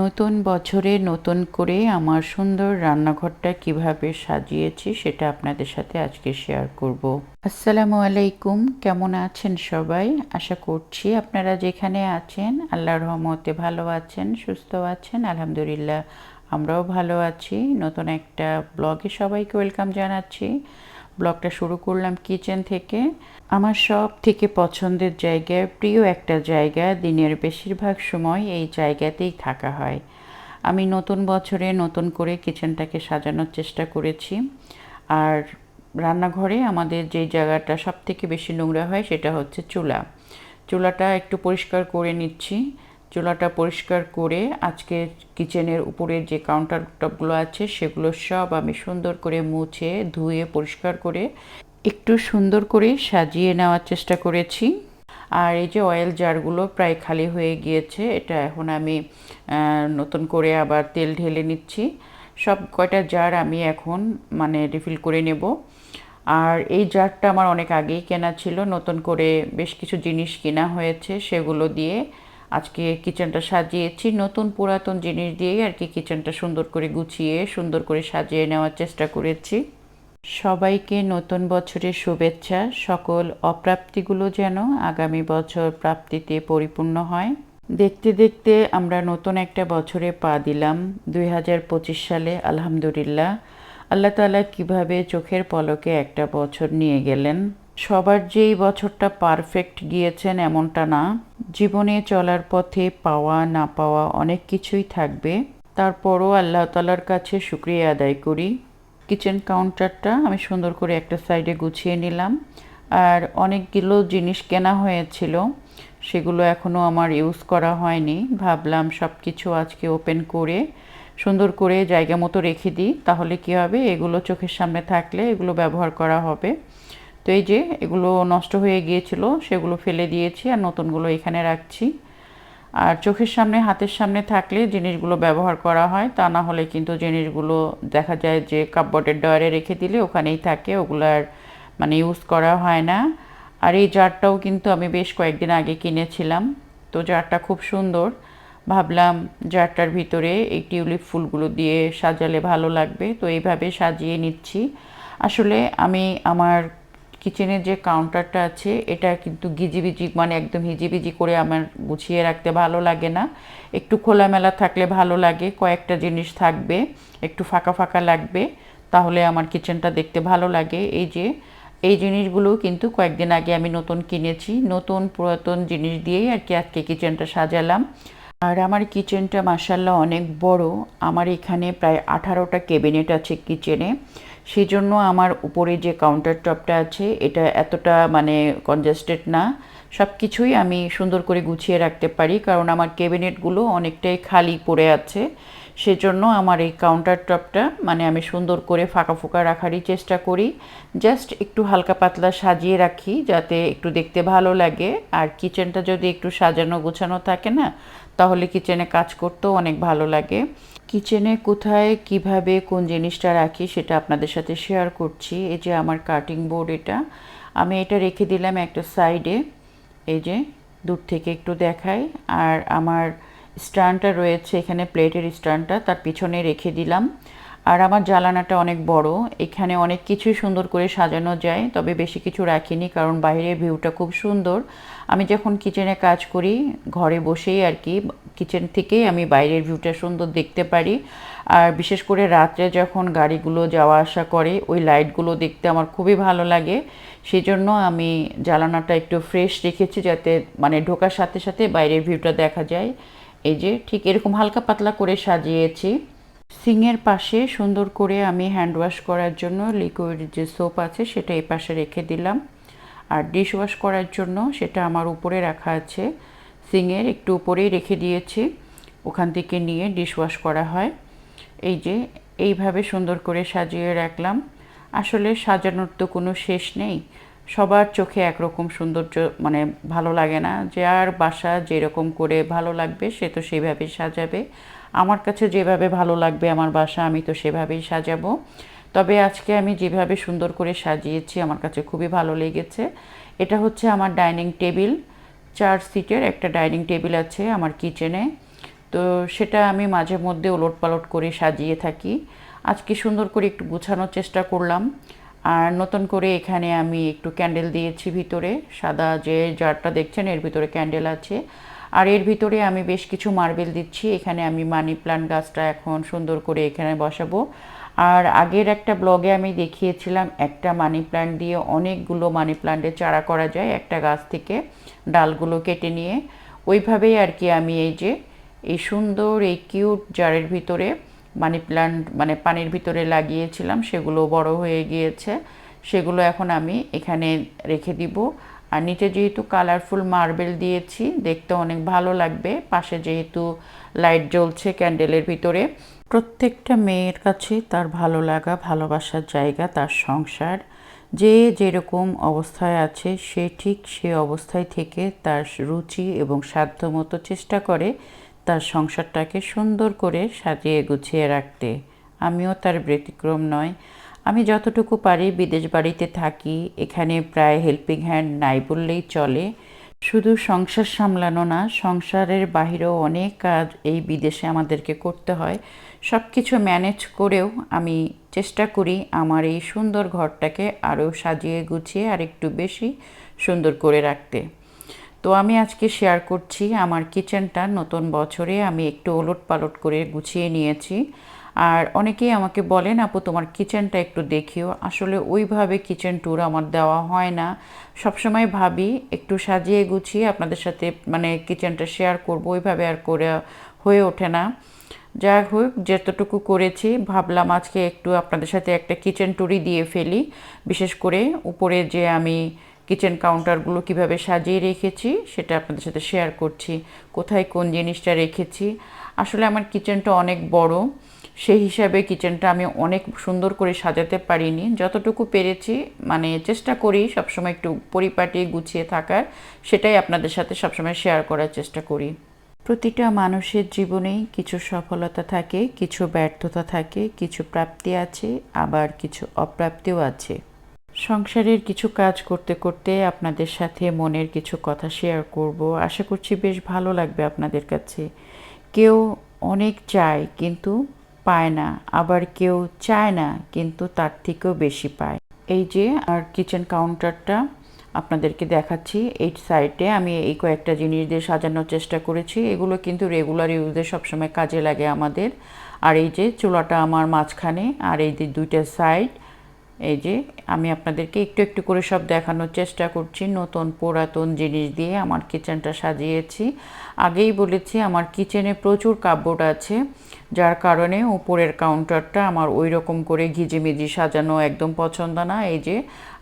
নতুন বছরে নতুন করে আমার সুন্দর রান্নাঘরটা কীভাবে সাজিয়েছি সেটা আপনাদের সাথে আজকে শেয়ার করব। আসসালামু আলাইকুম, কেমন আছেন সবাই? আশা করছি আপনারা যেখানে আছেন, আল্লাহর রহমতে ভালো আছেন, সুস্থ আছেন, আলহামদুলিল্লাহ আমরাও ভালো আছি। নতুন একটা ব্লগে সবাইকে ওয়েলকাম জানাচ্ছি। ব্লগটা শুরু করলাম কিচেন থেকে। আমার সব থেকে পছন্দের জায়গায় প্রিয় একটা জায়গা দিনের বেশিরভাগ সময় এই জায়গাতেই থাকা হয়। আমি নতুন বছরে নতুন করে কিচেনটাকে সাজানোর চেষ্টা করেছি। আর রান্নাঘরে আমাদের যে জায়গাটা সব থেকে বেশি নোংরা হয় সেটা হচ্ছে চুলা। চুলাটা একটু পরিষ্কার করে নিচ্ছি। চুলাটা পরিষ্কার করে আজকে কিচেনের উপরের যে কাউন্টার টপগুলো আছে, সেগুলো সব আমি সুন্দর করে মুছে, ধুয়ে, পরিষ্কার করে একটু সুন্দর করে সাজিয়ে নেওয়ার চেষ্টা করেছি। আর এই যে অয়েল জারগুলো প্রায় খালি হয়ে গিয়েছে, এটা এখন আমি নতুন করে আবার তেল ঢেলে নিচ্ছি। সব কয়টা জার আমি এখন মানে রিফিল করে নেব। আর এই জারটা আমার অনেক আগেই কেনা ছিল, নতুন করে বেশ কিছু জিনিস কেনা হয়েছে, সেগুলো দিয়ে আজকে কিচেনটা সাজিয়েছি নতুন পুরাতন জিনিস দিয়েই আর কি কিচেনটা সুন্দর করে গুছিয়ে, সুন্দর করে সাজিয়ে নেওয়ার চেষ্টা করেছি। সবাইকে নতুন বছরের শুভেচ্ছা, সকল অপ্রাপ্তিগুলো যেন আগামী বছর প্রাপ্তিতে পরিপূর্ণ হয়। দেখতে দেখতে আমরা নতুন একটা বছরে পা দিলাম, দুই হাজার পঁচিশ সালে, আলহামদুলিল্লাহ। আল্লাহ তালা কীভাবে চোখের পলকে একটা বছর নিয়ে গেলেন? সবার যেই বছরটা পারফেক্ট গিয়েছেন এমনটা না। জীবনে চলার পথে পাওয়া, না পাওয়া অনেক কিছুই থাকবে। তারপরও আল্লাহ তালার কাছে শুক্রিয়া আদায় করি। কিচেন কাউন্টারটা আমি সুন্দর করে একটা সাইডে গুছিয়ে নিলাম। আর অনেকগুলো জিনিস কেনা হয়েছিল, সেগুলো এখনও আমার ইউজ করা হয়নি। ভাবলাম সব কিছু আজকে ওপেন করে, সুন্দর করে জায়গা মতো রেখে দিই। তাহলে কী হবে? এগুলো চোখের সামনে থাকলে এগুলো ব্যবহার করা হবে। তো এই যে এগুলো নষ্ট হয়ে গিয়েছিল, সেগুলো ফেলে দিয়েছি আর নতুনগুলো এখানে রাখছি। আর চোখের সামনে, হাতের সামনে থাকলে জিনিসগুলো ব্যবহার করা হয়, তা না হলে কিন্তু জিনিসগুলো দেখা যায় যে কাপবোর্ডের ডয়ারে রেখে দিলে ওখানেই থাকে, ওগুলো আর মানে ইউজ করা হয় না। আর এই জারটাও কিন্তু আমি বেশ কয়েকদিন আগে কিনেছিলাম, তো জারটা খুব সুন্দর। ভাবলাম জারটার ভিতরে এই টিউলিপ ফুলগুলো দিয়ে সাজালে ভালো লাগবে, তো এইভাবে সাজিয়ে নিচ্ছি। আসলে আমি আমার কিচেনের যে কাউন্টারটা আছে, এটা কিন্তু গিজিবিজি মানে একদম হিজিবিজি করে আমার গুছিয়ে রাখতে ভালো লাগে না। একটু খোলামেলা থাকলে ভালো লাগে, কয়েকটা জিনিস থাকবে, একটু ফাঁকা ফাঁকা লাগবে, তাহলে আমার কিচেনটা দেখতে ভালো লাগে। এই যে, এই জিনিসগুলো কিন্তু কয়েকদিন আগে আমি নতুন কিনেছি, নতুন পুরাতন জিনিস দিয়েই আর কি আজকে কিচেনটা সাজালাম। আর আমার কিচেনটা মাসাল্লাহ অনেক বড়। আমার এখানে প্রায় আঠারোটা ক্যাবিনেট আছে কিচেনে সেই জন্য আমার উপরে যে কাউন্টার টপটা আছে, এটা এতটা মানে কনজেস্টেড না। সব কিছুই আমি সুন্দর করে গুছিয়ে রাখতে পারি, কারণ আমার ক্যাবিনেটগুলো অনেকটাই খালি পড়ে আছে। সেজন্য আমার এই কাউন্টার টপটা মানে আমি সুন্দর করে ফাঁকা ফোঁকা রাখারই চেষ্টা করি। জাস্ট একটু হালকা পাতলা সাজিয়ে রাখি, যাতে একটু দেখতে ভালো লাগে। আর কিচেনটা যদি একটু সাজানো গোছানো থাকে না, তাহলে কিচেনে কাজ করতেও অনেক ভালো লাগে। কিচেনে কোথায়, কীভাবে, কোন জিনিসটা রাখি সেটা আপনাদের সাথে শেয়ার করছি। এই যে আমার কাটিং বোর্ড এটা, আমি এটা রেখে দিলাম একটা সাইডে এই যে, দূর থেকে একটু দেখাই। আর আমার স্ট্যান্ডটা রয়েছে, এখানে প্লেটের স্ট্যান্ডটা, তার পিছনে রেখে দিলাম। আর আমার জ্বালানাটা অনেক বড়, এখানে অনেক কিছুই সুন্দর করে সাজানো যায়, তবে বেশি কিছু রাখিনি কারণ বাইরের ভিউটা খুব সুন্দর। আমি যখন কিচেনে কাজ করি, ঘরে বসেই আর কি কিচেন থেকেই আমি বাইরের ভিউটা সুন্দর দেখতে পারি। আর বিশেষ করে রাত্রে যখন গাড়িগুলো যাওয়া আসা করে, ওই লাইটগুলো দেখতে আমার খুবই ভালো লাগে। সেই জন্য আমি জ্বালানাটা একটু ফ্রেশ রেখেছি যাতে মানে ঢোকার সাথে সাথে বাইরের ভিউটা দেখা যায়। এই যে ঠিক এরকম হালকা পাতলা করে সাজিয়েছি। সিংয়ের পাশে সুন্দর করে আমি হ্যান্ড ওয়াশ করার জন্য লিকুইড যে সোপ আছে সেটা এই পাশে রেখে দিলাম। আর ডিশ ওয়াশ করার জন্য সেটা আমার উপরে রাখা আছে। সিংয়ের একটু উপরেই রেখে দিয়েছি। ওখান থেকে নিয়ে ডিশওয়াশ করা হয়। এই যে, এইভাবে সুন্দর করে সাজিয়ে রাখলাম। আসলে সাজানোর তো কোনো শেষ নেই। সবার চোখে একরকম সৌন্দর্য মানে ভালো লাগে না। যে আর বাসা যেরকম করে ভালো লাগবে, সে তো সেইভাবেই সাজাবে। আমার কাছে যেভাবে ভালো লাগবে আমার বাসা, আমি তো সেভাবেই সাজাবো। তবে আজকে আমি যেভাবে সুন্দর করে সাজিয়েছি, আমার কাছে খুবই ভালো লেগেছে। এটা হচ্ছে আমার ডাইনিং টেবিল। চার সিটের একটা ডাইনিং টেবিল আছে আমার কিচেনে। তো সেটা আমি মাঝে মধ্যে ওলট পালট করে সাজিয়ে থাকি। আজকে সুন্দর করে একটু গুছানোর চেষ্টা করলাম। আর নতুন করে এখানে আমি একটু ক্যান্ডেল দিয়েছি ভিতরে। সাদা যে জারটা দেখছেন, এর ভিতরে ক্যান্ডেল আছে। আর এর ভিতরে আমি বেশ কিছু মার্বেল দিচ্ছি। এখানে আমি মানি প্লান্ট গাছটা এখন সুন্দর করে এখানে বসাবো। আর আগের একটা ব্লগে আমি দেখিয়েছিলাম একটা মানি প্লান্ট দিয়ে অনেকগুলো মানি প্লান্টের চারা করা যায় একটা গাছ থেকে ডালগুলো কেটে নিয়ে। ওইভাবেই আর কি আমি এই যে এই সুন্দর, এই কিউট জারের ভিতরে মানি প্লান্ট মানে পানির ভিতরে লাগিয়েছিলাম, সেগুলো বড় হয়ে গিয়েছে। সেগুলো এখন আমি এখানে রেখে দিব। আর নিচে যেহেতু কালারফুল মার্বেল দিয়েছি, দেখতে অনেক ভালো লাগবে। পাশে যেহেতু লাইট জ্বলছে ক্যান্ডেলের ভিতরে প্রত্যেকটা মেয়ের কাছে তার ভালো লাগা, ভালোবাসার জায়গা, তার সংসার, যে যেরকম অবস্থায় আছে, সে ঠিক সে অবস্থায় থেকে তার রুচি এবং সাধ্যমতো চেষ্টা করে তার সংসারটাকে সুন্দর করে সাজিয়ে গুছিয়ে রাখতে। আমিও তার ব্যতিক্রম নয়। আমি যতটুকু পারি বিদেশ বাড়িতে থাকি। এখানে প্রায় হেল্পিং হ্যান্ড নাই বললেই চলে। শুধু সংসার সামলানো না, সংসারের বাহিরেও অনেক কাজ এই বিদেশে আমাদেরকে করতে হয়। সব কিছু ম্যানেজ করেও আমি চেষ্টা করি আমার এই সুন্দর ঘরটাকে আরও সাজিয়ে গুছিয়ে আর একটু বেশি সুন্দর করে রাখতে। তো আমি আজকে শেয়ার করছি, আমার কিচেনটা নতুন বছরে আমি একটু ওলট পালট করে গুছিয়ে নিয়েছি। আর অনেকেই আমাকে বলেন, আপু, তোমার কিচেনটা একটু দেখিও। আসলে ওইভাবে কিচেন ট্যুর আমার দেওয়া হয় না। সবসময় ভাবি, একটু সাজিয়ে গুছিয়ে আপনাদের সাথে মানে কিচেনটা শেয়ার করব। ওইভাবে আর করে হয়ে ওঠে না। যাই হোক, যতটুকু করেছি, ভাবলাম আজকে একটু আপনাদের সাথে একটা কিচেন ট্যুরই দিয়ে ফেলি। বিশেষ করে উপরে যে আমি কিচেন কাউন্টারগুলো কীভাবে সাজিয়ে রেখেছি, সেটা আপনাদের সাথে শেয়ার করছি। কোথায় কোন জিনিসটা রেখেছি? আসলে আমার কিচেনটা অনেক বড়। সেই হিসাবে কিচেনটা আমি অনেক সুন্দর করে সাজাতে পারিনি। যতটুকু পেরেছি মানে চেষ্টা করি সবসময় একটু পরিপাটি গুছিয়ে থাকার। সেটাই আপনাদের সাথে সবসময় শেয়ার করার চেষ্টা করি। প্রতিটা মানুষের জীবনেই কিছু সফলতা থাকে, কিছু ব্যর্থতা থাকে, কিছু প্রাপ্তি আছে, আবার কিছু অপ্রাপ্তিও আছে। সংসারের কিছু কাজ করতে করতে আপনাদের সাথে মনের কিছু কথা শেয়ার করব। আশা করছি বেশ ভালো লাগবে আপনাদের কাছে। কেউ অনেক চায় কিন্তু পায় না, আবার কেউ চায় না কিন্তু তার থেকেও বেশি পায়। এই যে, আর কিচেন কাউন্টারটা আপনাদেরকে দেখাচ্ছি, এই সাইডে আমি এই কয়েকটা জিনিস দিয়ে সাজানোর চেষ্টা করেছি, এগুলো কিন্তু রেগুলার ইউজে সবসময় কাজে লাগে আমাদের। আর এই যে, চুলাটা আমার মাঝখানে, আর এই যে দুইটা সাইড এই যে আমি আপনাদেরকে একটু একটু করে সব দেখানোর চেষ্টা করছি, নতুন পুরাতন জিনিস দিয়ে আমার কিচেনটা সাজিয়েছি। আগেই বলেছি, আমার কিচেনে প্রচুর কাপবোর্ড আছে, যার কারণে উপরের কাউন্টারটা আমার ওই রকম করে ঘিজিমিজি সাজানো একদম পছন্দ না। এই যে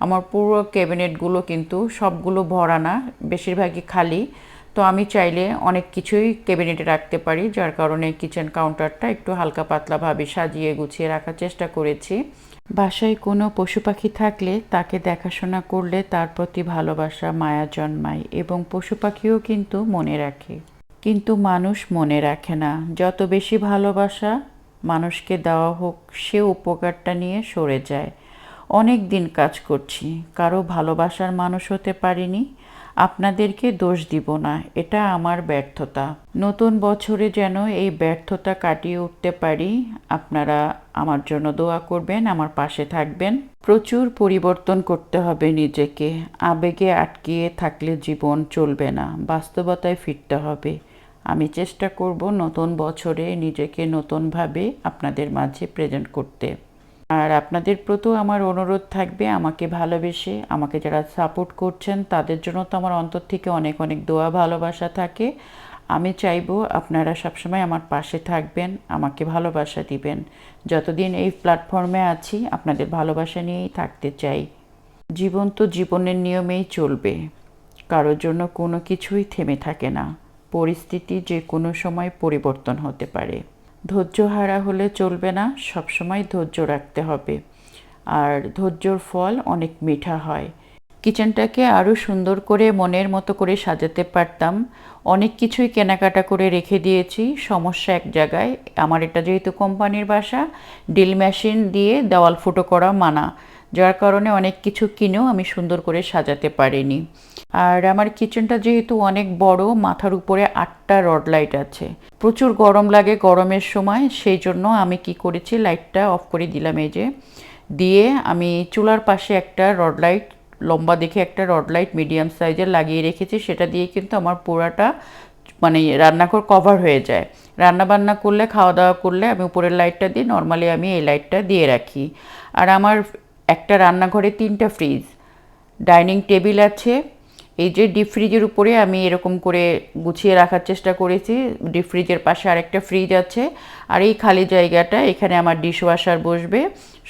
আমার পুরো ক্যাবিনেটগুলো কিন্তু সবগুলো ভরা না, বেশিরভাগই খালি। তো আমি চাইলে অনেক কিছুই ক্যাবিনেটে রাখতে পারি, যার কারণে কিচেন কাউন্টারটা একটু হালকা পাতলাভাবে সাজিয়ে গুছিয়ে রাখার চেষ্টা করেছি। বাসায় কোনো পশু পাখি থাকলে তাকে দেখাশোনা করলে তার প্রতি ভালোবাসা মায়া জন্মায় এবং পশু পাখিও কিন্তু মনে রাখে। কিন্তু মানুষ মনে রাখে না। যত বেশি ভালোবাসা মানুষকে দেওয়া হোক, সে উপকারটা নিয়ে সরে যায়। অনেক দিন কাজ করছি। কারও ভালোবাসার মানুষ হতে পারিনি আপনাদেরকে দোষ দিব না, এটা আমার ব্যর্থতা। নতুন বছরে যেন এই ব্যর্থতা কাটিয়ে উঠতে পারি, আপনারা আমার জন্য দোয়া করবেন, আমার পাশে থাকবেন। প্রচুর পরিবর্তন করতে হবে নিজেকে, আবেগে আটকিয়ে থাকলে জীবন চলবে না, বাস্তবতায় ফিরতে হবে। আমি চেষ্টা করব নতুন বছরে নিজেকে নতুনভাবে আপনাদের মাঝে প্রেজেন্ট করতে। আর আপনাদের প্রতিও আমার অনুরোধ থাকবে আমাকে ভালোবেসে, আমাকে যারা সাপোর্ট করছেন তাদের জন্য তো আমার অন্তর থেকে অনেক অনেক দোয়া, ভালোবাসা থাকে। আমি চাইব আপনারা সবসময় আমার পাশে থাকবেন, আমাকে ভালোবাসা দিবেন। যতদিন এই প্ল্যাটফর্মে আছি, আপনাদের ভালোবাসা নিয়েই থাকতে চাই। জীবন তো জীবনের নিয়মেই চলবে। কারোর জন্য কোনো কিছুই থেমে থাকে না। পরিস্থিতি যে কোনো সময় পরিবর্তন হতে পারে। ধৈর্য হারা হলে চলবে না, সবসময় ধৈর্য রাখতে হবে। আর ধৈর্যর ফল অনেক মিঠা হয়। কিচেনটাকে আরও সুন্দর করে মনের মতো করে সাজাতে পারতাম। অনেক কিছুই কেনাকাটা করে রেখে দিয়েছি। সমস্যা এক জায়গায়। আমার এটা যেহেতু কোম্পানির বাসা ড্রিল মেশিন দিয়ে দেওয়াল ফুটো করা মানা। যার কারণে অনেক কিছু কিনেও আমি সুন্দর করে সাজাতে পারিনি। আর আমার কিচেনটা যেহেতু অনেক বড়, মাথার উপরে আটটা রড লাইট আছে। প্রচুর গরম লাগে গরমের সময়, সেই জন্য আমি কি করেছি, লাইটটা অফ করে দিলাম এই যে। দিয়ে আমি চুলার পাশে একটা রড লাইট, লম্বা দেখে একটা রড লাইট মিডিয়াম সাইজের লাগিয়ে রেখেছি। সেটা দিয়ে কিন্তু আমার পুরাটা মানে রান্নাঘর কভার হয়ে যায়। রান্না বান্না করলে, খাওয়া দাওয়া করলে আমি উপরের লাইটটা দিই নর্মালি আমি এই লাইটটা দিয়ে রাখি। আর আমার একটা রান্নাঘরে তিনটা ফ্রিজ ডাইনিং টেবিল আছে, এই যে ডিপ ফ্রিজের উপরে আমি এরকম করে গুছিয়ে রাখার চেষ্টা করেছি ডিপ ফ্রিজের পাশে আরেকটা ফ্রিজ আছে, আর এই খালি জায়গাটা এখানে আমার ডিশ ওয়াশার বসবে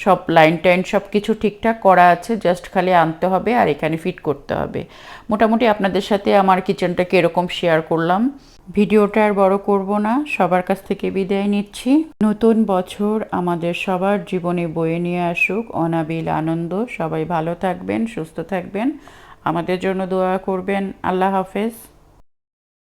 সব লাইন টাইন সব কিছু ঠিকঠাক করা আছে জাস্ট খালি আনতে হবে আর এখানে ফিট করতে হবে। মোটামুটি আপনাদের সাথে আমার কিচেনটাকে এরকম শেয়ার করলাম। ভিডিওটা আর বড় করব না, সবার কাছ থেকে বিদায় নিচ্ছি। নতুন বছর আমাদের সবার জীবনে বয়ে নিয়ে আসুক, অনাবিল আনন্দ, সবাই ভালো থাকবেন, সুস্থ থাকবেন। আমাদের জন্য দোয়া করবেন, আল্লাহ হাফেজ।